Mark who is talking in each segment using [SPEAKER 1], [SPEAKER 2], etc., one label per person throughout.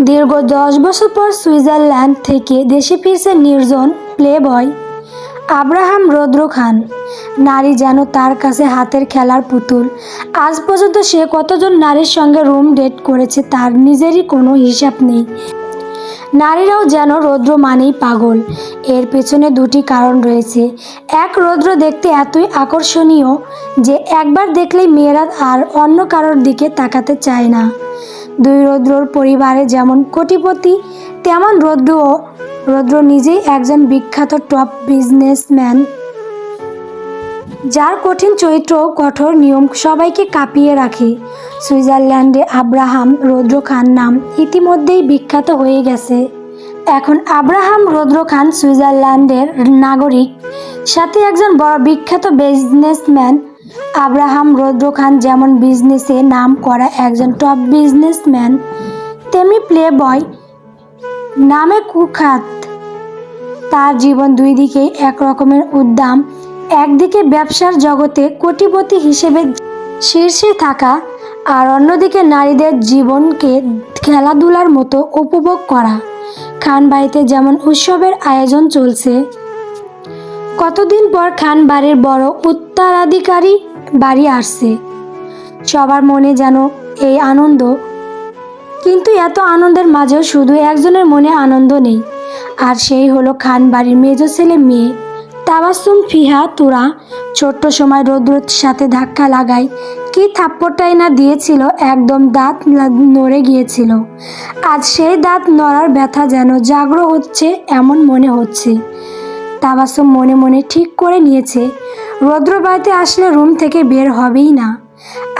[SPEAKER 1] দীর্ঘ দশ বছর পর সুইজারল্যান্ড থেকে দেশে ফিরছে নির্জন প্লে বয় আব্রাহাম রৌদ্র খান। নারী যেন তার কাছে হাতের খেলার পুতুল। আজ পর্যন্ত সে কতজন নারীর সঙ্গে রুম ডেট করেছে তার নিজেরই কোনো হিসাব নেই। নারীরাও যেন রৌদ্র মানেই পাগল। এর পেছনে দুটি কারণ রয়েছে। এক, রৌদ্র দেখতে এতই আকর্ষণীয় যে একবার দেখলেই মেয়েরা আর অন্য কারোর দিকে তাকাতে চায় না। দুই রৌদ্রর পরিবারে যেমন কোটিপতি, তেমন রৌদ্রও। রৌদ্র নিজেই একজন বিখ্যাত টপ বিজনেসম্যান যার কঠিন চরিত্র কঠোর নিয়ম সবাইকে কাঁপিয়ে রাখে। সুইজারল্যান্ডে আব্রাহাম রৌদ্র খান নাম ইতিমধ্যেই বিখ্যাত হয়ে গেছে। এখন আব্রাহাম রৌদ্র খান সুইজারল্যান্ডের নাগরিক। সাথে একজন বড় বিখ্যাত বিজনেসম্যান আব্রাহাম রৌদ্র খান যেমন বিজনেসে নাম করা একজন টপ বিজনেসম্যান তেমনি প্লে বয় নামে কুখ্যাত। তার জীবন দুই দিকেই এক রকমের উদ্দাম, একদিকে ব্যবসার জগতে কোটিপতি হিসেবে শীর্ষে থাকা আর অন্যদিকে নারীদের জীবনকে খেলাধুলার মতো উপভোগ করা। খান বাড়িতে যেমন উৎসবের আয়োজন চলছে, কতদিন পর খান বাড়ির বড় উত্তরাধিকারী বাড়ি আসছে। সবার মনে যেন এই আনন্দ। কিন্তু এত আনন্দের মাঝেও শুধু একজনের মনে আনন্দ নেই। আর সেই হলো খান বাড়ির মেজ ছেলে মেয়ে। তাবাসুম ফিহা, তুরা ছোট্ট সময় রৌদ্রর সাথে ধাক্কা লাগায়। কি থাপ্পড়টাই না দিয়েছিল, একদম দাঁত নড়ে গিয়েছিল। আজ সেই দাঁত নড়ার ব্যথা যেন জাগ্র হচ্ছে, এমন মনে হচ্ছে। তাবাসুম মনে মনে ঠিক করে নিয়েছে। রৌদ্র বাড়িতে আসলে রুম থেকে বের হবেই না।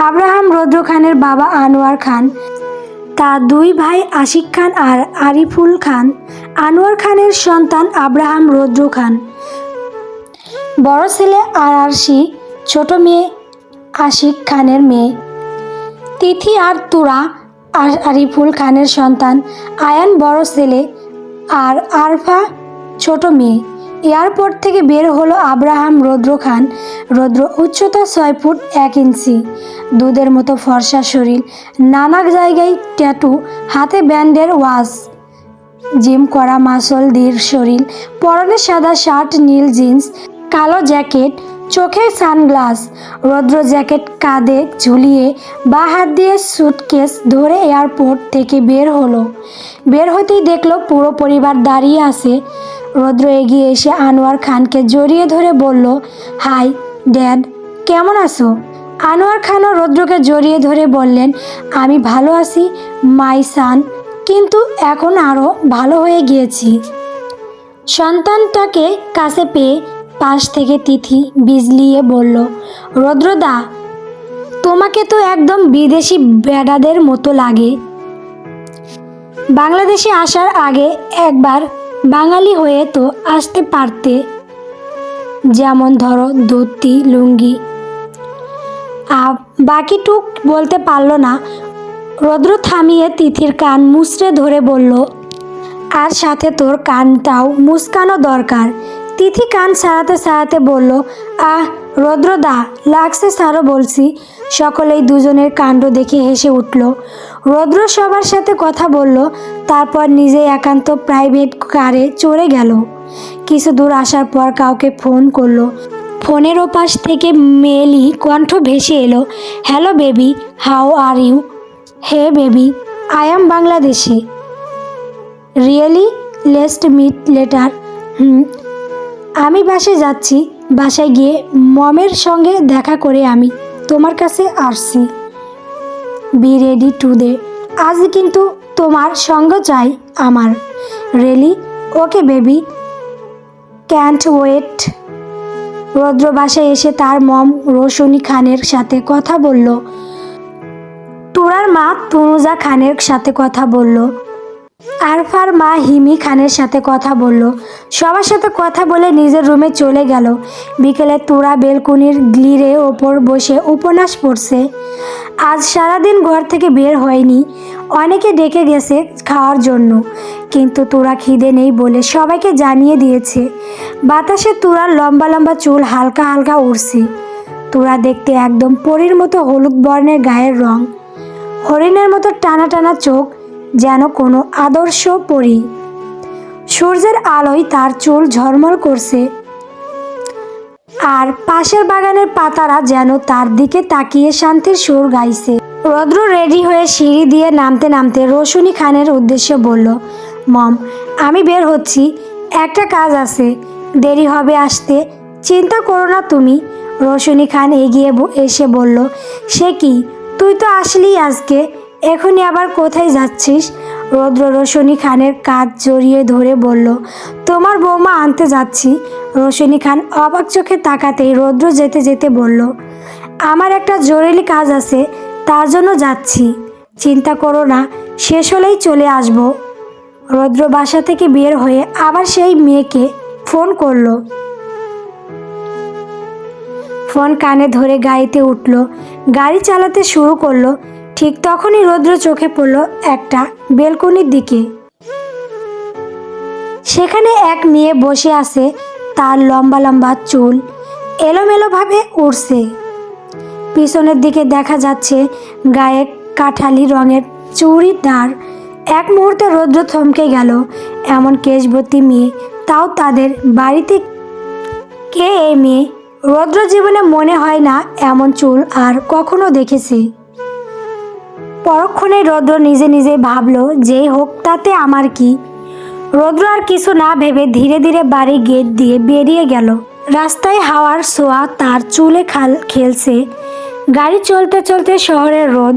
[SPEAKER 1] আব্রাহাম রৌদ্র খানের বাবা আনোয়ার খান, তার দুই ভাই আশিক খান আর আরিফুল খান, আনোয়ার খানের সন্তান আব্রাহাম রৌদ্র খান বড় ছেলে আর আরশি ছোট মেয়ে আশিক খানের মেয়ে। তিথি আর তুরা আর আরিফুল খানের সন্তান, আয়ান বড় ছেলে আর আরফা ছোট মেয়ে। এয়ারপোর্ট থেকে বের হলো আব্রাহাম রৌদ্র খান। রৌদ্র উচ্চতা ছয় ফুট এক ইঞ্চি। দুধের মতো ফর্সা শরীর নানা জায়গায় ট্যাটু, হাতে ব্যান্ডের ওয়াশ জিম করা মাসল দীর শরীর, পরনে সাদা শার্ট, নীল জিন্স, কালো জ্যাকেট, চোখে সানগ্লাস। রৌদ্র জ্যাকেট কাঁধে ঝুলিয়ে বা হাত দিয়ে সুটকেস ধরে এয়ারপোর্ট থেকে বের হলো। বের হতেই দেখল পুরো পরিবার দাঁড়িয়ে আছে। রৌদ্র এগিয়ে এসে আনোয়ার খানকে জড়িয়ে ধরে বলল, হাই, ড্যাড, কেমন আছো? আনোয়ার খানও রৌদ্রকে জড়িয়ে ধরে বললেন, আমি ভালো আছি, মাই সান, কিন্তু এখন আরও ভালো হয়ে গিয়েছি। সন্তানটাকে কাছে পেয়ে পাশ থেকে তিথি বিজলিয়ে বলল রৌদ্রদা তোমাকে তো একদম বিদেশি বেডাদের মতো লাগে। বাংলাদেশে আসার আগে একবার বাঙালি হয়ে তো আসতে পারতে। যেমন ধরো ধুতি, লুঙ্গি। বাকিটুক বলতে পারল না। রৌদ্র থামিয়ে তিথির কান মুচড়ে ধরে বলল, আর সাথে তোর কানটাও মুস্কানো দরকার। তিথি কান সারাতে সারাতে বলল, আহ রৌদ্রদা লাগছে সারো বলছি। সকলেই দুজনের কাণ্ড দেখে হেসে উঠল। রৌদ্র সবার সাথে কথা বলল, তারপর নিজে একান্ত প্রাইভেট কারে চড়ে গেল। কিছু দূর আসার পর কাউকে ফোন করল। ফোনের ওপাশ থেকে মেলি কণ্ঠ ভেসে এলো, hello baby how are you? Hey baby, I am Bangladeshi. Really? Least meet later. Hmm, আমি বাসে যাচ্ছি। বাসায় গিয়ে মমের সঙ্গে দেখা করে আমি তোমার কাছে আসছি। বি রেডি টু দে আজ কিন্তু তোমার সঙ্গ চাই আমার। Really okay baby can't wait Roudra বাসায় এসে তার মম রোশনি খানের সাথে কথা বলল। তুরার মা তনুজা খানের সাথে কথা বলল। আরফার মা হিমি খানের সাথে কথা বলল। সবার সাথে কথা বলে নিজের রুমে চলে গেল। বিকেলে তোরা বেলকুনির গ্লিরে ওপর বসে উপন্যাস পড়ছে। আজ সারাদিন ঘর থেকে বের হয়নি। অনেকে ডেকে গেছে খাওয়ার জন্য। কিন্তু তোরা খিদে নেই বলে সবাইকে জানিয়ে দিয়েছে। বাতাসে তুরার লম্বা লম্বা চুল হালকা হালকা উড়ছে। তোরা দেখতে একদম পরীর মতো হলুদ বর্ণের গায়ের রং। হরিণের মতো টানা টানা চোখ যেন কোনো আদর্শ পরী। সূর্যের আলোয় তার চুল ঝলমল করছে। আর পাশের বাগানের পাতারা যেন তার দিকে তাকিয়ে শান্তির সুর গাইছে। রদ্র রেডি হয়ে সিঁড়ি দিয়ে নামতে নামতে রোশনি খানের উদ্দেশ্যে বলল, মম, আমি বের হচ্ছি। একটা কাজ আছে। দেরি হবে আসতে। চিন্তা করো না তুমি। রোশনি খান এগিয়ে এসে বলল, সে কি? তুই তো আসলি আজকে। এখনই আবার কোথায় যাচ্ছিস? রৌদ্র রোশনি খানের কাজ জড়িয়ে ধরে বলল, তোমার বৌমা আনতে যাচ্ছি। রোশনি খান অবাক চোখে তাকাতেই রৌদ্র যেতে যেতে বলল, আমার একটা জরুরি কাজ আছে, তার জন্য যাচ্ছি। চিন্তা করো না, শেষ হলেই চলে আসব। রৌদ্র বাসা থেকে বের হয়ে আবার সেই মেয়েকে ফোন করল। ফোন কানে ধরে গাড়িতে উঠল, গাড়ি চালাতে শুরু করল ঠিক তখনই রৌদ্র চোখে পড়ল একটা বেলকনির দিকে। সেখানে এক মেয়ে বসে আছে, তার লম্বা লম্বা চুল এলোমেলোভাবে উড়ছে। পিছনের দিকে দেখা যাচ্ছে গায়ে কাঠালি রঙের চুড়িদার। এক মুহূর্তে রৌদ্র থমকে গেল, এমন কেশবতী মেয়ে, তাও তাদের বাড়িতে কে এই মেয়ে? রৌদ্র জীবনে মনে হয় না এমন চুল আর কখনো দেখেছি। পরক্ষণে রৌদ্র নিজে নিজে ভাবলো যে হোক, তাতে আমার কি? রৌদ্র আর কিছু না ভেবে ধীরে ধীরে বাড়ি গেট দিয়ে বেরিয়ে গেল। রাস্তায় হাওয়ার সোয়া তার চুলে খাল খেলছে। গাড়ি চলতে চলতে শহরের রোদ,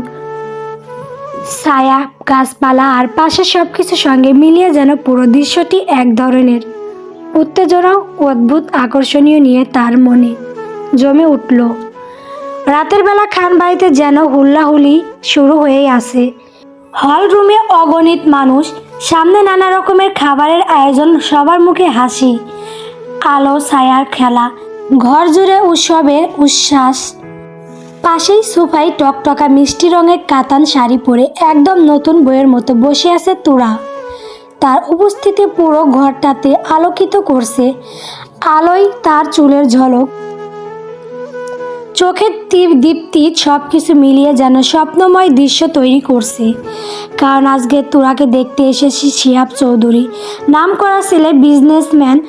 [SPEAKER 1] ছায়া, গাছপালা আর পাশে সব কিছুর সঙ্গে মিলিয়ে যেন পুরো দৃশ্যটি এক ধরনের। উত্তেজনা অদ্ভুত আকর্ষণীয় নিয়ে তার মনে জমে উঠল। রাতের বেলা খান বাড়িতে যেন হুল্লাহুলি শুরু হয়েই আছে। হল রুমে অগণিত মানুষ, সামনে নানা রকমের খাবারের আয়োজন, সবার মুখে হাসি, আলো, ছায়ার খেলা, ঘর জুড়ে উৎসবের উচ্ছ্বাস। পাশেই সোফায় টকটকা মিষ্টি রঙের কাতান শাড়ি পরে একদম নতুন বইয়ের মতো বসে আছে তুরা। তার উপস্থিতি পুরো ঘরটাতে আলোকিত করছে। আলোয় তার চুলের ঝলক চোখের তীর দীপ্তি সব কিছু মিলিয়ে যেন স্বপ্নময় দৃশ্য তৈরি করছে। কারণ আজকে তোরাকে দেখতে এসেছি শিহাব চৌধুরী। নাম করা ছেলে বিজনেসম্যান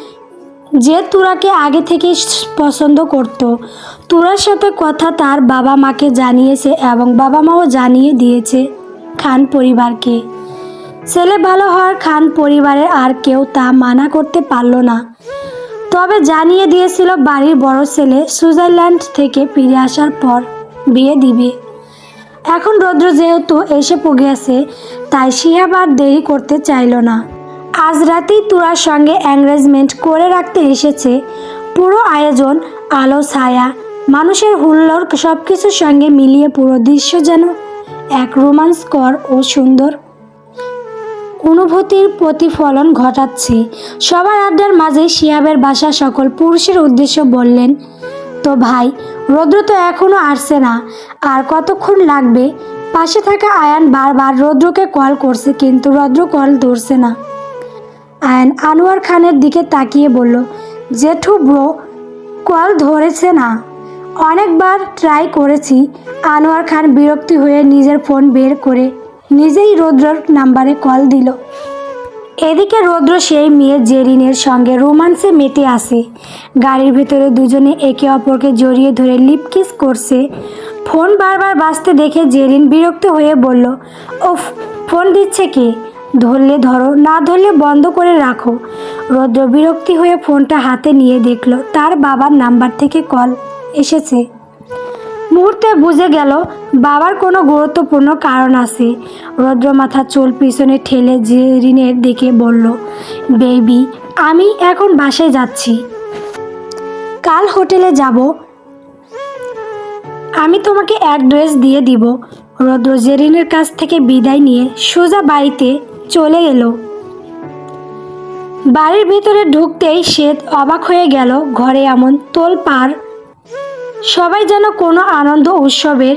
[SPEAKER 1] যে তুরাকে আগে থেকেই পছন্দ করত। তুরার সাথে কথা তার বাবা মাকে জানিয়েছে এবং বাবা মাও জানিয়ে দিয়েছে খান পরিবারকে। ছেলে ভালো হওয়ার খান পরিবারের আর কেউ তা মানা করতে পারল না। তবে জানিয়ে দিয়েছিল বাড়ির বড় ছেলে সুইজারল্যান্ড থেকে ফিরে আসার পর বিয়ে দিবে। এখন রৌদ্র যেহেতু এসে পগিয়েছে, তাই শিহাব আর দেরি করতে চাইল না। আজ রাতেই তুরার সঙ্গে এঙ্গেজমেন্ট করে রাখতে এসেছে পুরো আয়োজন, আলো, ছায়া, মানুষের হুল্লোড় সব কিছুর সঙ্গে মিলিয়ে পুরো দৃশ্য যেন এক রোমাঞ্চকর ও সুন্দর অনুভূতির প্রতিফলন ঘটাচ্ছে। সবার আড্ডার মাঝে শিয়াবের বাসা সকল পুরুষের উদ্দেশ্য বললেন, তো ভাই, রৌদ্র তো এখনও আসছে না, আর কতক্ষণ লাগবে? পাশে থাকা আয়ান বারবার রৌদ্রকে কল করছে, কিন্তু রৌদ্র কল ধরছে না। আয়ান আনোয়ার খানের দিকে তাকিয়ে বলল, জেঠু ব্রো, কল ধরেছে না। অনেকবার ট্রাই করেছি। আনোয়ার খান বিরক্তি হয়ে নিজের ফোন বের করে নিজেই রৌদ্রর নাম্বারে কল দিল। এদিকে রৌদ্র সেই মেয়ে জেরিনের সঙ্গে রোমান্সে মেতে আসে। গাড়ির ভেতরে দুজনে একে অপরকে জড়িয়ে ধরে লিপকিস করছে। ফোন বারবার বাজতে দেখে জেরিন বিরক্ত হয়ে বলল, ওফ, ফোন দিচ্ছে কে? ধরলে ধরো, না ধরলে বন্ধ করে রাখো। রৌদ্র বিরক্তি হয়ে ফোনটা হাতে নিয়ে দেখল, তার বাবার নাম্বার থেকে কল এসেছে। মুহূর্তে বুঝে গেল, বাবার কোনো গুরুত্বপূর্ণ কারণ আছে। রৌদ্র মাথা চুল পিছনে ঠেলে জেরিনের দিকে বলল, বেবি, আমি এখন বাসায় যাচ্ছি। কাল হোটেলে যাব। আমি তোমাকে অ্যাড্রেস দিয়ে দিব। রৌদ্র জেরিনের কাছ থেকে বিদায় নিয়ে সোজা বাড়িতে চলে এলো। বাড়ির ভিতরে ঢুকতেই সে অবাক হয়ে গেল, ঘরে এমন তোলপাড় সবাই যেন কোনো আনন্দ উৎসবের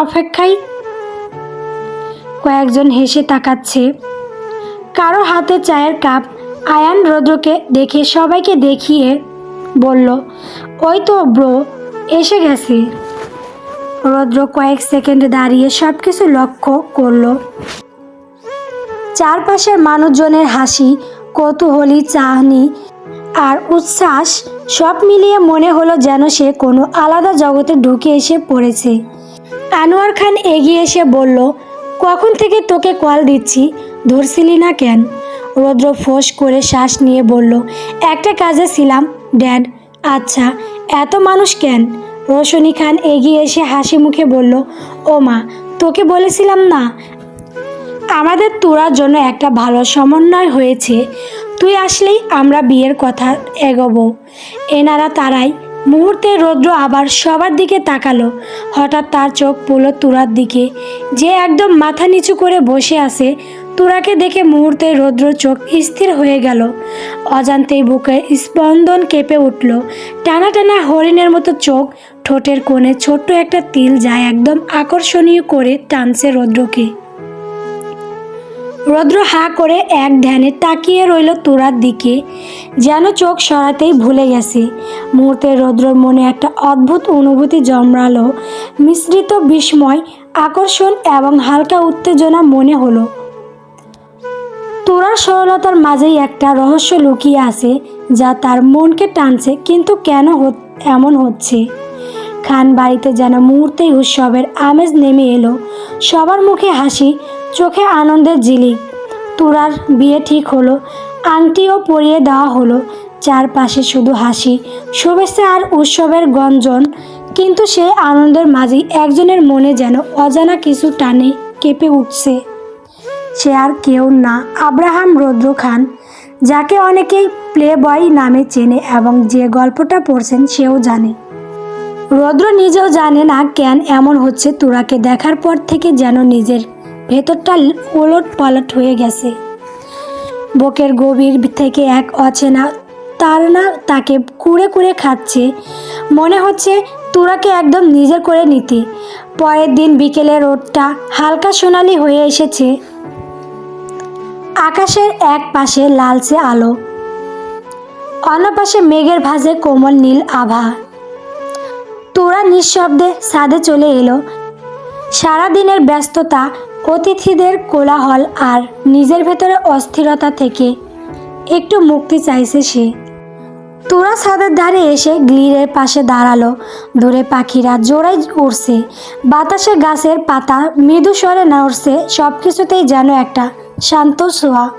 [SPEAKER 1] অপেক্ষায় কয়েকজন হেসে তাকাচ্ছে। কারও হাতে চায়ের কাপ আয়ান রৌদ্রকে দেখে সবাইকে দেখিয়ে বলল, ওই তো ব্রো, এসে গেছে। রৌদ্র কয়েক সেকেন্ড দাঁড়িয়ে সব কিছু লক্ষ্য করল। চারপাশের মানুষজনের হাসি, কৌতূহলী, চাহনি আর উচ্ছ্বাস সব মিলিয়ে মনে হলো যেন সে কোনো আলাদা জগতে ঢুকে এসে পড়েছে। আনোয়ার খান এগিয়ে এসে বলল, কখন থেকে তোকে কল দিচ্ছি? ধরছিলি না কেন? রৌদ্র ফোঁস করে শ্বাস নিয়ে বলল, একটা কাজে ছিলাম, ড্যাড। আচ্ছা এত মানুষ কেন? রোশনী খান এগিয়ে এসে হাসি মুখে বলল, ও মা, তোকে বলেছিলাম না। আমাদের তোরার জন্য একটা ভালো সমন্বয় হয়েছে। তুই আসলেই আমরা বিয়ের কথা এগোবো। এনারা তারাই। মুহূর্তে রৌদ্র আবার সবার দিকে তাকালো। হঠাৎ তার চোখ পড়ল তুরার দিকে। যে একদম মাথা নিচু করে বসে আছে, তুরাকে দেখে মুহূর্তে রৌদ্র চোখ স্থির হয়ে গেল। অজান্তেই বুকে স্পন্দন কেঁপে উঠল। টানা টানা হরিণের মতো চোখ, ঠোঁটের কোণে ছোট্ট একটা তিল যায় একদম আকর্ষণীয় করে টানছে রৌদ্রকে। রৌদ্র হা করে এক ধ্যানে তাকিয়ে রইল তোরার দিকে, যেন চোখ সরাতেই ভুলে গেছে। মুহূর্তে রৌদ্রর মনে একটা অদ্ভুত অনুভূতি জমরালো মিশ্রিত বিস্ময়, আকর্ষণ এবং হালকা উত্তেজনা মনে হলো। তোরার সরলতার মাঝেই একটা রহস্য লুকিয়ে আছে, যা তার মনকে টানছে, কিন্তু কেন এমন হচ্ছে। খান বাড়িতে যেন মুহূর্তেই উৎসবের আমেজ নেমে এলো। সবার মুখে হাসি চোখে আনন্দের ঝিলিক তুরার বিয়ে ঠিক হলো, আংটিও পরিয়ে দেওয়া হলো। চারপাশে শুধু হাসি, শুভেচ্ছা আর উৎসবের গঞ্জন। কিন্তু সেই আনন্দের মাঝেই একজনের মনে যেন অজানা কিছু টানে কেঁপে উঠছে। সে আর কেউ না, আব্রাহাম রৌদ্র খান, যাকে অনেকেই প্লে বয় নামে চেনে এবং যে গল্পটা পড়ছেন সেও জানে। রৌদ্র নিজেও জানে না কেন এমন হচ্ছে তুরাকে দেখার পর থেকে যেন নিজের ভেতরটা ওলট পালট হয়ে গেছে। বুকের গভীর থেকে এক অচেনা তার না তাকে কুড়ে কুড়ে খাচ্ছে। মনে হচ্ছে তোরাকে একদম নিজের করে নিতে। পরের দিন বিকেলে রোদটা হালকা সোনালি হয়ে এসেছে। আকাশের এক পাশে লালচে আলো। অন্য পাশে মেঘের ভাঁজে কোমল নীল আভা। তোরা নিঃশব্দে ছাদে চলে এলো। সারাদিনের ব্যস্ততা অতিথিদের কোলাহল আর নিজের ভেতরে অস্থিরতা থেকে একটু মুক্তি চাইছে সে। তোরা ছাদের ধারে এসে গ্লিরের পাশে দাঁড়াল। দূরে পাখিরা জোড়াই উড়ছে। বাতাসে গাছের পাতা মৃদু স্বরে নড়ছে। সব কিছুতেই যেন একটা শান্ত ছোঁয়া।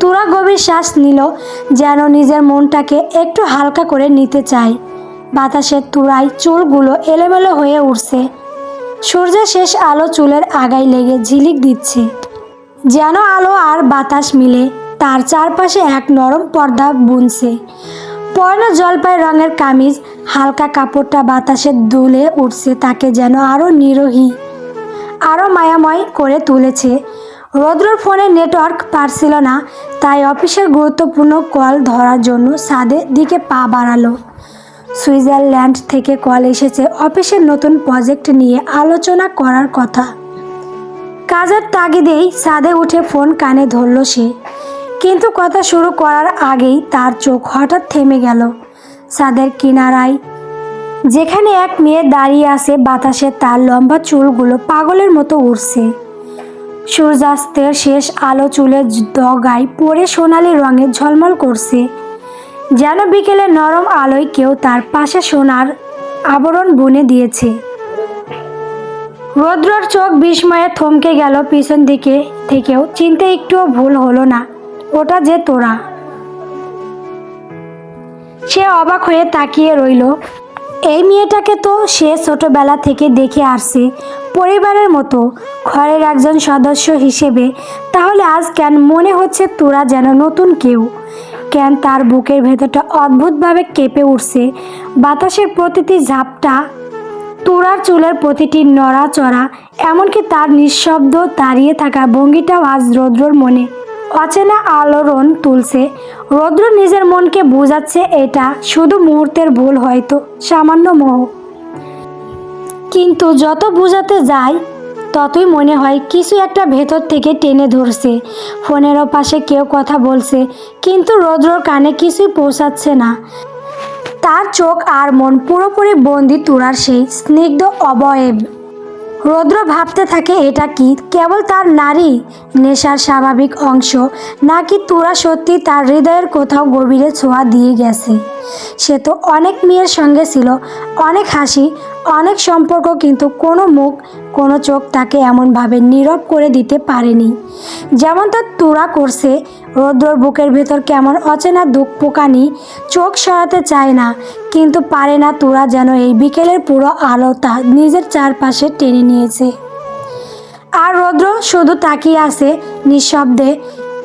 [SPEAKER 1] তোরা গভীর শ্বাস নিল যেন নিজের মনটাকে একটু হালকা করে নিতে চায়। বাতাসের তুরাই চুলগুলো এলোমেলো হয়ে উঠছে সূর্যের শেষ আলো চুলের আগায় লেগে ঝিলিক দিচ্ছে। যেন আলো আর বাতাস মিলে তার চারপাশে এক নরম পর্দা বুনছে। পরনে জলপাই রঙের কামিজ, হালকা কাপড়টা বাতাসে দুলে উঠছে তাকে যেন আরও নিরোহী আরও মায়াময় করে তুলেছে। রৌদ্রর ফোনে নেটওয়ার্ক পারছিল না, তাই অফিসের গুরুত্বপূর্ণ কল ধরার জন্য সাদের দিকে পা বাড়ালো। সুইজারল্যান্ড থেকে কল এসেছে অফিসের নতুন প্রজেক্ট নিয়ে আলোচনা করার কথা। কাজের তাগিদেই ছাদে উঠে ফোন কানে ধরল সে। কিন্তু কথা শুরু করার আগেই তার চোখ হঠাৎ থেমে গেল। ছাদের কিনারায় যেখানে এক মেয়ে দাঁড়িয়ে আছে, বাতাসে তার লম্বা চুলগুলো পাগলের মতো উড়ছে। সূর্যাস্তের শেষ আলো চুলের দগায় পরে সোনালি রঙে ঝলমল করছে। যেন বিকেলে নরম আলোয় কেউ তার পাশে সোনার আবরণ বুনে দিয়েছে। রৌদ্রর চোখ বিস্ময়ে থমকে গেল পিছন দিকে থেকেও। চিনতে একটুও ভুল হলো না। ওটা যে তোরা। সে অবাক হয়ে তাকিয়ে রইল। এই মেয়েটাকে তো সে ছোটবেলা থেকে দেখে আসছে পরিবারের মতো, ঘরের একজন সদস্য হিসেবে। তাহলে আজ কেন মনে হচ্ছে তোরা যেন নতুন কেউ? কেন তার বুকের ভেতরটা অদ্ভুতভাবে কেঁপে উঠছে? বাতাসের প্রতিটি ঝাপটা তুরার চুলের প্রতিটি নড়াচড়া, এমনকি তার নিঃশব্দ দাঁড়িয়ে থাকা ভঙ্গিটাও আজ রৌদ্রর মনে। অচেনা আলোড়ন তুলছে। রৌদ্র নিজের মনকে বোঝাচ্ছে এটা শুধু মুহূর্তের ভুল হয়তো, সামান্য মোহ। কিন্তু যত বোঝাতে যায় ততই মনে হয় কিছু একটা ভেতর থেকে টেনে ধরছে। ফোনেরও পাশে কেউ কথা বলছে, কিন্তু রৌদ্রর কানে কিছুই পৌঁছাচ্ছে না। তার চোখ আর মন পুরোপুরি বন্দি তুরার সেই স্নিগ্ধ অবয়ব। রৌদ্র ভাবতে থাকে, এটা কি? কেবল তার নারী নেশার স্বাভাবিক অংশ, নাকি তুরা সত্যি তার হৃদয়ের কোথাও গভীরে ছোঁয়া দিয়ে গেছে? সে তো অনেক মেয়ের সঙ্গে ছিল, অনেক হাসি অনেক সম্পর্ক কিন্তু কোনো মুখ, কোনো চোখ তাকে এমনভাবে নীরব করে দিতে পারেনি। যেমন তার তুরা করছে, রৌদ্রর বুকের ভেতর কেমন অচেনা দুঃখ পোকানি চোখ সরাতে চায় না, কিন্তু পারে না তুরা যেন এই বিকেলের পুরো আলো তা নিজের চারপাশে টেনে নিয়েছে। আর রৌদ্র শুধু তাকিয়ে আছে নিঃশব্দে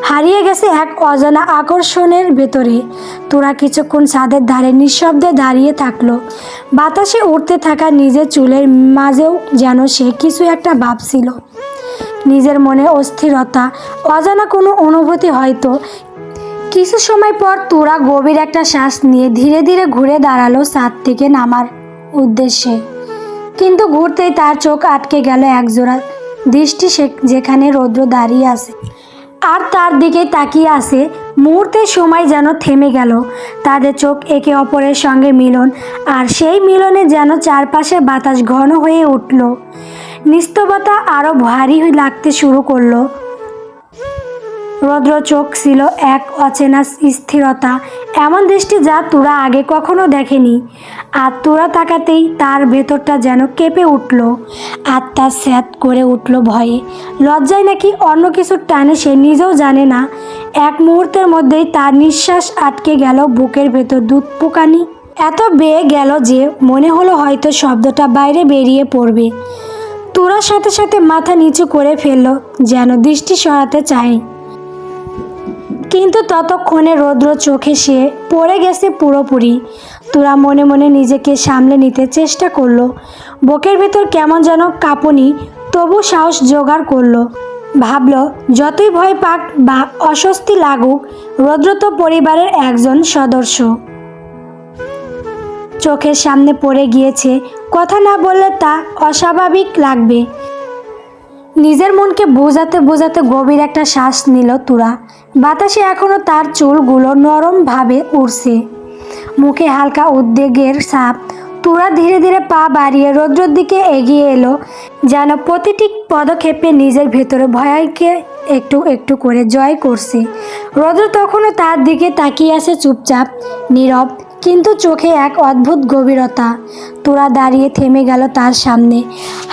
[SPEAKER 1] হারিয়ে গেছে এক অজানা আকর্ষণের ভেতরে। তোরা কিছুক্ষণ ছাদের ধারে নিঃশব্দে দাঁড়িয়ে থাকল। বাতাসে উঠতে থাকা নিজের চুলের মাঝেও যেন সে কিছু একটা ভাবছিল। নিজের মনে অস্থিরতা, অজানা কোনো অনুভূতি হয়তো। কিছু সময় পর তোরা গভীর একটা শ্বাস নিয়ে ধীরে ধীরে ঘুরে দাঁড়াল ছাদ থেকে নামার উদ্দেশ্যে। কিন্তু ঘুরতেই তার চোখ আটকে গেল একজোড়া দৃষ্টি সে যেখানে রৌদ্র দাঁড়িয়ে আছে। আর তার দিকে তাকিয়ে আছে মুহূর্তের সময় যেন থেমে গেল। তাদের চোখ একে অপরের সঙ্গে মিলন, আর সেই মিলনে যেন চারপাশে বাতাস ঘন হয়ে উঠল। নিস্তবতা আরও ভারী লাগতে শুরু করল। রৌদ্র চোখ ছিল এক অচেনা স্থিরতা। এমন দৃষ্টি যা তোরা আগে কখনো দেখেনি। আর তোরা তাকাতেই তার ভেতরটা যেন কেঁপে উঠল। আত্মা স্যাত করে উঠল ভয়ে। লজ্জায় নাকি অন্য কিছুর টানে সে নিজেও জানে না। এক মুহূর্তের মধ্যেই তার নিঃশ্বাস আটকে গেল বুকের ভেতর দুধ পোকানি এত বেয়ে গেল যে মনে হলো হয়তো শব্দটা বাইরে বেরিয়ে পড়বে। তোরার সাথে সাথে মাথা নিচু করে ফেলল, যেন দৃষ্টি সরাতে চায়। কিন্তু ততক্ষণে রৌদ্র চোখে সে পড়ে গেছে পুরোপুরি। তোরা মনে মনে নিজেকে সামলে নিতে চেষ্টা করল। বুকের ভেতর কেমন যেন কাঁপুনি, তবু সাহস জোগাড় করল। ভাবল, যতই ভয় পাক বা অস্বস্তি লাগুক, রৌদ্র তো পরিবারের একজন সদস্য। চোখের সামনে পড়ে গিয়েছে, কথা না বললে তা অস্বাভাবিক লাগবে। নিজের মনকে বোঝাতে বোঝাতে গভীর একটা শ্বাস নিল তুরা। বাতাসে এখনও তার চুলগুলো নরমভাবে উড়ছে। মুখে হালকা উদ্বেগের ছাপ। তুরা ধীরে ধীরে পা বাড়িয়ে রৌদ্রর দিকে এগিয়ে এলো, যেন প্রতিটি পদক্ষেপে নিজের ভেতরে ভয়কে একটু একটু করে জয় করছে। রৌদ্র তখনও তার দিকে তাকিয়ে আছে চুপচাপ, নীরব কিন্তু চোখে এক অদ্ভুত গভীরতা। তোরা দাঁড়িয়ে থেমে গেল তার সামনে।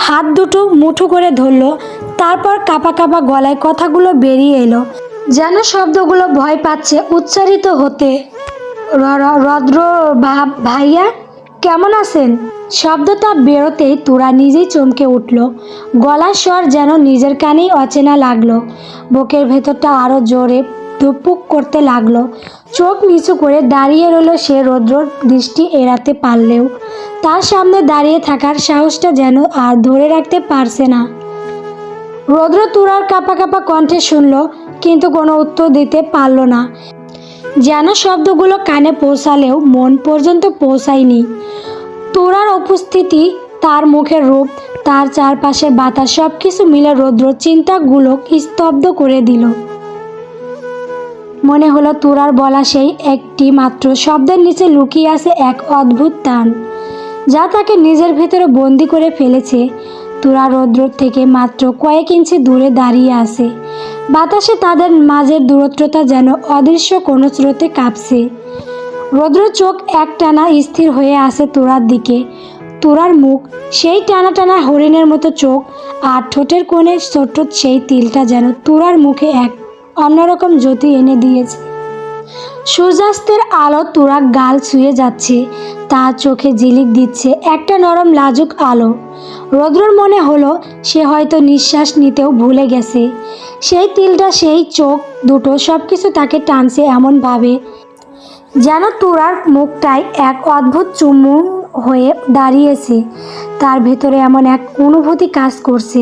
[SPEAKER 1] হাত দুটো মুঠো করে ধরলো, তারপর কাপা কাপা গলায় কথাগুলো বেরিয়ে এলো। যেন শব্দগুলো ভয় পাচ্ছে উচ্চারিত হতে। রদ্র ভাইয়া, কেমন আছেন? শব্দটা বেরোতেই তোরা নিজেই চমকে উঠল। গলার স্বর যেন নিজের কানেই অচেনা লাগল। বুকের ভেতরটা আরও জোরে ধুপুক করতে লাগল। চোখ নিচু করে দাঁড়িয়ে রইল সে রৌদ্রর দৃষ্টি এড়াতে পারলেও। তার সামনে দাঁড়িয়ে থাকার সাহসটা যেন আর ধরে রাখতে পারছে না। রৌদ্র তুরার কাপা কাপা কণ্ঠে শুনল, কিন্তু কোনো উত্তর দিতে পারল না। যেন শব্দগুলো কানে পৌঁছালেও মন পর্যন্ত পৌঁছায়নি। তোরার উপস্থিতি, তার মুখের রূপ, তার চারপাশের বাতাস সব কিছু মিলে রৌদ্র চিন্তাগুলো স্তব্ধ করে দিল। মনে হলো তুরার বলা সেই একটি মাত্র শব্দের নিচে লুকিয়ে আছে এক অদ্ভুত টান। যা তাকে নিজের ভেতরে বন্দি করে ফেলেছে। তুরা রৌদ্র থেকে মাত্র কয়েক ইঞ্চি দূরে দাঁড়িয়ে আছে। বাতাসে তাদের মাঝের দূরত্বতা যেন অদৃশ্য কোনো স্রোতে কাঁপছে। রৌদ্র চোখ এক টানা স্থির হয়ে আছে তোরার দিকে। তোরার মুখ, সেই টানা টানা হরিণের মতো চোখ আর ঠোঁটের কোণে ছোট্ট সেই তিলটা যেন তোরার মুখে এক অন্যরকম জ্যোতি এনে দিয়েছে। সূর্যাস্তের আলো তোরা গাল ছুঁয়ে যাচ্ছে। তার চোখে জিলিক দিচ্ছে একটা নরম লাজুক আলো। রৌদ্রর মনে হলো সে হয়তো নিঃশ্বাস নিতেও ভুলে গেছে। সেই তিলটা, সেই চোখ দুটো সব কিছু তাকে টানছে এমনভাবে যেন তোরার মুখটায় এক অদ্ভুত চুমু হয়ে দাঁড়িয়েছে। তার ভেতরে এমন এক অনুভূতি কাজ করছে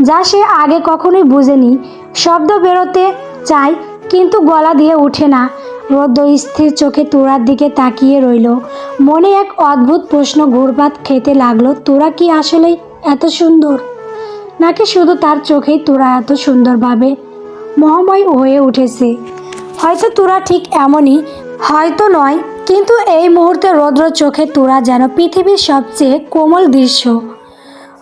[SPEAKER 1] যা সে আগে কখনোই বুঝেনি। শব্দ বেরোতে চায় কিন্তু গলা দিয়ে ওঠে না। রৌদ্র স্থির চোখে তোরার দিকে তাকিয়ে রইল। মনে এক অদ্ভুত প্রশ্ন ঘুরপাত খেতে লাগল, তোরা কি আসলেই এত সুন্দর? নাকি শুধু তার চোখেই তোরা এত সুন্দরভাবে মহাময় হয়ে উঠেছে? হয়তো তোরা ঠিক এমনই, হয়তো নয়, কিন্তু এই মুহূর্তে রৌদ্র চোখে তোরা যেন পৃথিবীর সবচেয়ে কোমল দৃশ্য।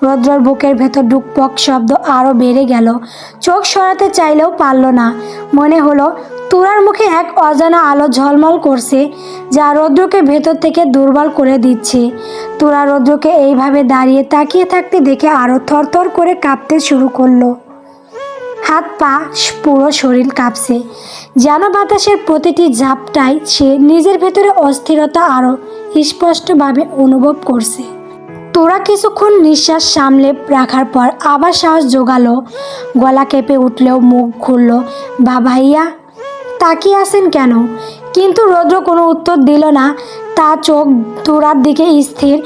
[SPEAKER 1] রৌদ্রর বুকের ভেতর ডুকপক শব্দ আরও বেড়ে গেল। চোখ সরাতে চাইলেও পারল না। মনে হলো, তুরার মুখে এক অজানা আলো ঝলমল করছে, যা রৌদ্রকে ভেতর থেকে দুর্বল করে দিচ্ছে। তুরা রৌদ্রকে এইভাবে দাঁড়িয়ে তাকিয়ে থাকতে দেখে আরও থরথর করে কাঁপতে শুরু করল। হাত, পা, পুরো শরীর কাঁপছে। যেন বাতাসের প্রতিটি ঝাপটায় সে নিজের ভেতরে অস্থিরতা আরও স্পষ্টভাবে অনুভব করছে। তোরা কিছুক্ষণ নিঃশ্বাস সামলে রাখার পর আবার সাহস জোগালো। গলা কেঁপে উঠলেও মুখ খুলল। বাবাইয়া তাকিয়ে আছেন কেন? কিন্তু রৌদ্র কোনো উত্তর দিল না। তা চোখ তোরার দিকে স্থির।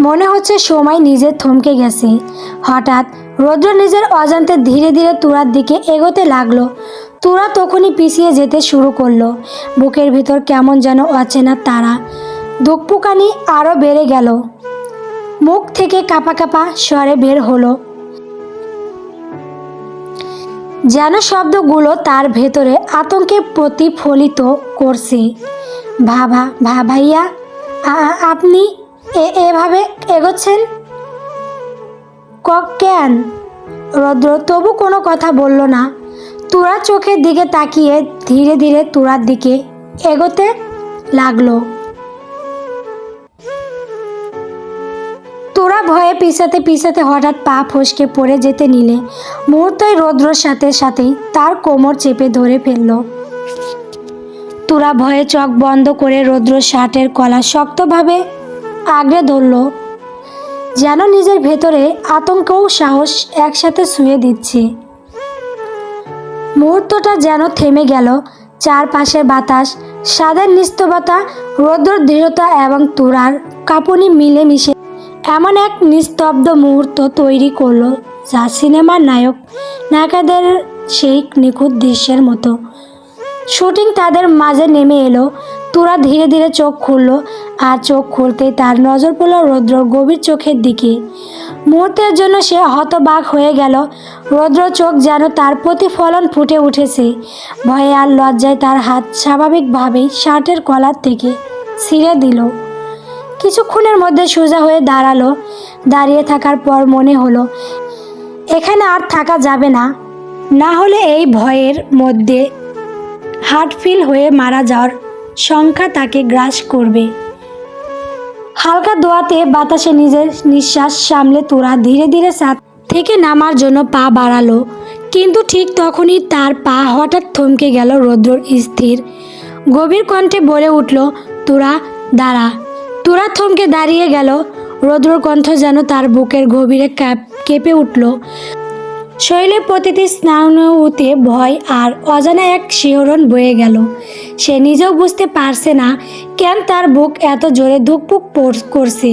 [SPEAKER 1] মনে হচ্ছে সময় নিজে থমকে গেছে। হঠাৎ রৌদ্র নিজের অজান্তে ধীরে ধীরে তুরার দিকে এগোতে লাগল। তুরা তখনই পিছিয়ে যেতে শুরু করল। বুকের ভিতর কেমন যেন অচেনা তারা। দুঃখপুকানি আরও বেড়ে গেল। মুখ থেকে কাপা কাপা স্বরে বের হলো। যেন শব্দগুলো তার ভেতরে আতঙ্কে প্রতিফলিত করছে। ভাবা, ভা, ভাইয়া আপনি এভাবে এগোচ্ছেন? কেন? রৌদ্র তবু কোনো কথা বলল না। তুরার চোখের দিকে তাকিয়ে ধীরে ধীরে তুরার দিকে এগোতে লাগল। তোরা ভয়ে পিছাতে পিছাতে হঠাৎ পা ফসকে পড়ে যেতে নিলে। মুহূর্তই রৌদ্রর সাথে সাথেই তার কোমর চেপে ধরে ফেলল। তোরা ভয়ে চোখ বন্ধ করে রৌদ্র শার্টের কলা শক্তভাবে আগড়ে ধরল, যেন নিজের ভেতরে আতঙ্ক ও সাহস একসাথে শুয়ে দিচ্ছে। মুহূর্তটা যেন থেমে গেল, চারপাশের বাতাস সাদের নিস্তবতা রৌদ্র দৃঢ়তা এবং তোরার কাঁপুনি মিলে মিশে এমন এক নিস্তব্ধ মুহূর্ত তৈরি করল যা সিনেমার নায়ক নায়িকাদের সেই নিখুঁত দৃশ্যের মতো। শুটিং তাদের মাঝে নেমে এলো। তুরা ধীরে ধীরে চোখ খুললো আর চোখ খুলতেই তার নজর পড়ল রৌদ্রর গভীর চোখের দিকে। মুহূর্তের জন্য সে হতবাক হয়ে গেল। রৌদ্র চোখ যেন তার প্রতিফলন ফুটে উঠেছে। ভয়ে আর লজ্জায় তার হাত স্বাভাবিকভাবেই শার্টের কলার থেকে ছিঁড়ে দিল। কিছুক্ষণের মধ্যে সোজা হয়ে দাঁড়াল। দাঁড়িয়ে থাকার পর মনে হলো, এখানে আর থাকা যাবে না। না হলে এই ভয়ের মধ্যে হার্ট ফিল হয়ে মারা যাওয়ার সংখ্যা তাকে গ্রাস করবে। হালকা দোয়াতে বাতাসে নিজের নিঃশ্বাস সামলে তোরা ধীরে ধীরে ছাদ থেকে নামার জন্য পা বাড়ালো। কিন্তু ঠিক তখনই তার পা হঠাৎ থমকে গেল। রৌদ্রর স্থির, গভীর কণ্ঠে বলে উঠল, তোরা দাঁড়া। তোরা থমকে দাঁড়িয়ে গেল। রৌদ্রর কণ্ঠ যেন তার বুকের গভীরে কেঁপে উঠল। শরীরের প্রতিটি স্নায়ুতে ভয় আর অজানা এক শিহরণ বয়ে গেল। সে নিজেও বুঝতে পারছে না কেন তার বুক এত জোরে ধুকপুক করছে।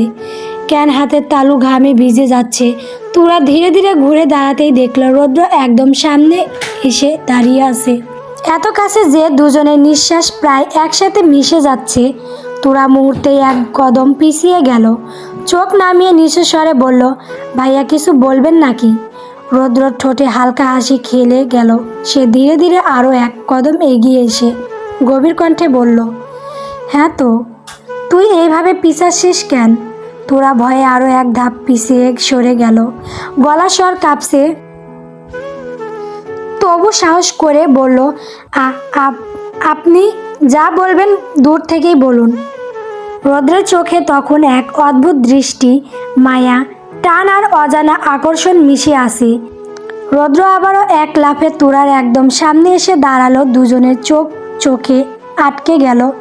[SPEAKER 1] কেন হাতের তালু ঘামে ভিজে যাচ্ছে। তুরা ধীরে ধীরে ঘুরে দাঁড়াতেই দেখল রৌদ্র একদম সামনে এসে দাঁড়িয়ে আছে। এত কাছে যে দুজনের নিঃশ্বাস প্রায় একসাথে মিশে যাচ্ছে। তোরা মুহূর্তে এক কদম পিছিয়ে গেল। চোখ নামিয়ে নিচু স্বরে বলল, ভাইয়া, কিছু বলবেন নাকি? রৌদ্র ঠোঁটে হালকা হাসি খেলে গেল। সে ধীরে ধীরে আরও এক কদম এগিয়ে এসে গভীর কণ্ঠে বলল হ্যাঁ তো, তুই এইভাবে পিছাচ্ছিস কেন? তোরা ভয়ে আরও এক ধাপ পিছিয়ে সরে গেল। গলা স্বর কাঁপছে। তবু সাহস করে বলল আপ- আপনি যা বলবেন দূর থেকেই বলুন। রৌদ্রের চোখে তখন এক অদ্ভুত দৃষ্টি, মায়া, টান আর অজানা আকর্ষণ মিশে আসে। রৌদ্র আবারও এক লাফে তুরার একদম সামনে এসে দাঁড়াল দুজনের চোখ চোখে আটকে গেল।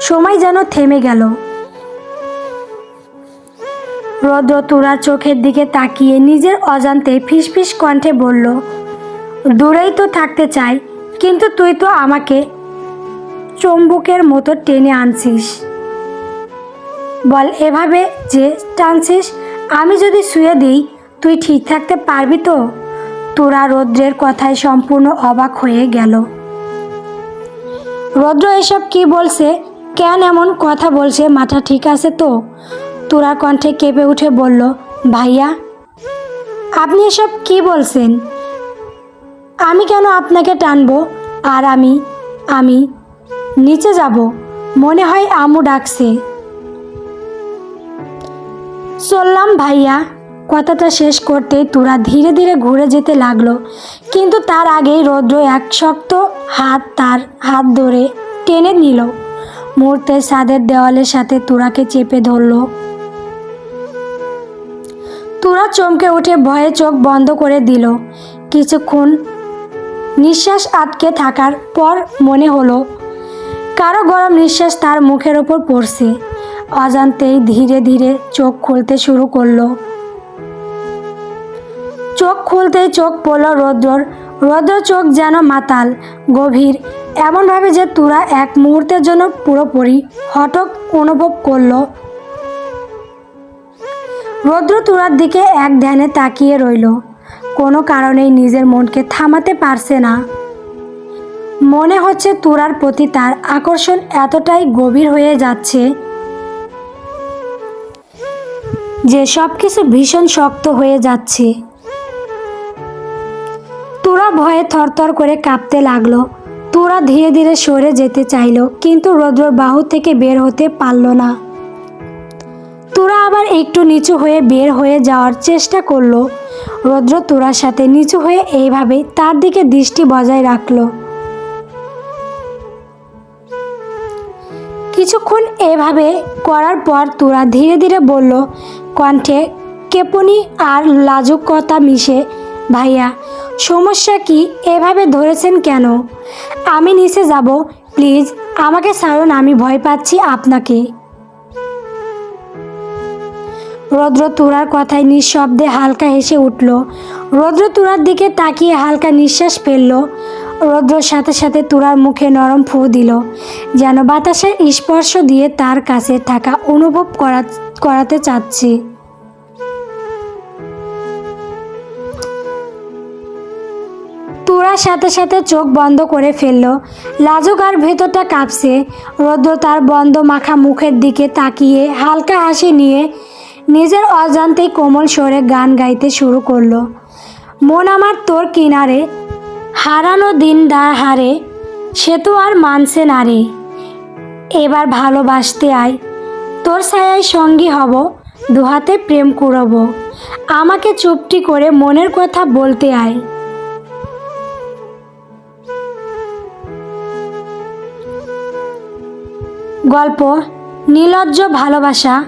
[SPEAKER 1] সময় যেন থেমে গেল। রৌদ্র তুরার চোখের দিকে তাকিয়ে নিজের অজান্তে ফিসফিস কণ্ঠে বলল, দূরেই তো থাকতে চাই, কিন্তু তুই তো আমাকে চম্বুকের মতো টেনে আনছিস। বল, এভাবে যে টানছিস, আমি যদি শুয়ে দিই, তুই ঠিক থাকতে পারবি তো? তোরা রৌদ্রের কথায় সম্পূর্ণ অবাক হয়ে গেল। রৌদ্র এসব কি বলছে? কেন এমন কথা বলছে? মাথা ঠিক আছে তো? তোরা কণ্ঠে কেঁপে উঠে বলল, ভাইয়া, আপনি এসব কি বলছেন? আমি কেন আপনাকে টানবো? আর আমি আমি নিচে যাব। মনে হয় আমু ডাকছে। চললাম ভাইয়া। কথাটা শেষ করতেই তুরা ধীরে ধীরে ঘুরে যেতে লাগল। কিন্তু তার আগেই রৌদ্র এক শক্ত হাত তার হাত ধরে টেনে নিল। মুহূর্তে ছাদের দেওয়ালের সাথে তুরাকে চেপে ধরলো। তুরা চমকে উঠে ভয়ে চোখ বন্ধ করে দিল। কিছুক্ষণ নিঃশ্বাস আটকে থাকার পর মনে হলো, কারও গরম নিঃশ্বাস তার মুখের ওপর পড়ছে। অজান্তেই ধীরে ধীরে চোখ খুলতে শুরু করল। চোখ খুলতেই চোখ পড়ল রৌদ্রর। রৌদ্র চোখ যেন মাতাল, গভীর। এমনভাবে যে তুরা এক মুহূর্তের জন্য পুরোপুরি হঠক অনুভব করল। রৌদ্র তুরার দিকে এক ধ্যানে তাকিয়ে রইল। কোনো কারণেই নিজের মনকে থামাতে পারছে না। মনে হচ্ছে তুরার প্রতি তার আকর্ষণ এতটাই গভীর হয়ে যাচ্ছে যে সব কিছু ভীষণ শক্ত হয়ে যাচ্ছে। তোরা ভয়ে থরথর করে কাঁপতে লাগল। তোরা ধীরে ধীরে সরে যেতে চাইলো, কিন্তু রৌদ্রর বাহু থেকে বের হতে পারল না। তোরা আবার একটু নিচু হয়ে বের হয়ে যাওয়ার চেষ্টা করল। রৌদ্র তোরার সাথে নিচু হয়ে এইভাবে তার দিকে দৃষ্টি বজায় রাখল। কিছুক্ষণ এভাবে করার পর তোরা ধীরে ধীরে বলল কণ্ঠে কেপনি আর লাজুকতা মিশে, ভাইয়া, সমস্যা কি? এভাবে ধরেছেন কেন? আমি নিচে যাব, প্লিজ। আমাকে ছাড়ুন, আমি ভয় পাচ্ছি আপনাকে। রৌদ্র তুরার কথায় নিঃশব্দে হালকা হেসে উঠল। রৌদ্র তুরার দিকে তাকিয়ে হালকা নিঃশ্বাস ফেলল। রৌদ্রর সাথে সাথে তুরার মুখে নরম ফু দিল, যেন বাতাসের স্পর্শ দিয়ে তার কাছে থাকা, অনুভব করা করাতে চাচ্ছি। তুরার সাথে সাথে চোখ বন্ধ করে ফেলল। লাজুক আর ভেতরটা কাঁপছে। রৌদ্র তার বন্ধ মাখা মুখের দিকে তাকিয়ে হালকা হাসি নিয়ে নিজের অজান্তেই কোমল স্বরে গান গাইতে শুরু করল। মন আমার তোর কিনারে, হারানো দিন দা হারে, সে তো আর মানছে না রে। এবার ভালোবাসতে আয়। তোর ছায়ায় সঙ্গী হব, দুহাতে প্রেম কুড়ব। আমাকে চুপটি করে মনের কথা বলতে আয়। গল্প, নীলজ্জ ভালোবাসা।